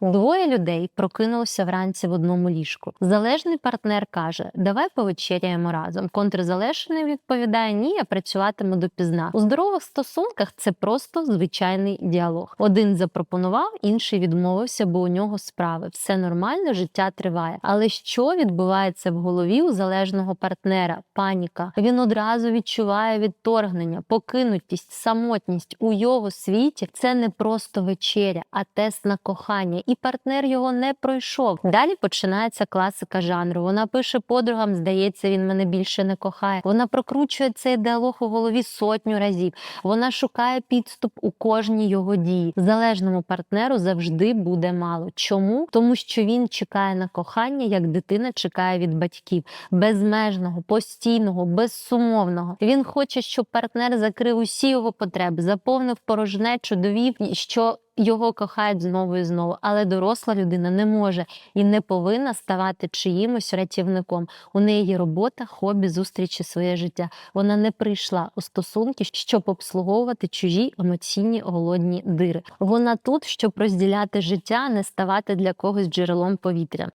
Двоє людей прокинулися вранці в одному ліжку. Залежний партнер каже: Давай повечеряємо разом. Контрзалежний відповідає: Ні, я працюватиму допізна. У здорових стосунках це просто звичайний діалог. Один запропонував, інший відмовився, бо у нього справи. Все нормально, життя триває. Але що відбувається в голові у залежного партнера? Паніка. Він одразу відчуває відторгнення, покинутість, самотність у його світі. Це не просто вечеря, а тест на кохання. І партнер його не пройшов. Далі починається класика жанру. Вона пише подругам, здається, він мене більше не кохає. Вона прокручує цей діалог у голові сотню разів. Вона шукає підступ у кожній його дії. Залежному партнеру завжди буде мало. Чому? Тому що він чекає на кохання, як дитина чекає від батьків, безмежного, постійного, безсумовного. Він хоче, щоб партнер закрив усі його потреби, заповнив порожнечу, довів, що його кохають знову і знову, але доросла людина не може і не повинна ставати чиїмось рятівником. У неї є робота, хобі, зустрічі, своє життя. Вона не прийшла у стосунки, щоб обслуговувати чужі емоційні голодні дири. Вона тут, щоб розділяти життя, не ставати для когось джерелом повітря.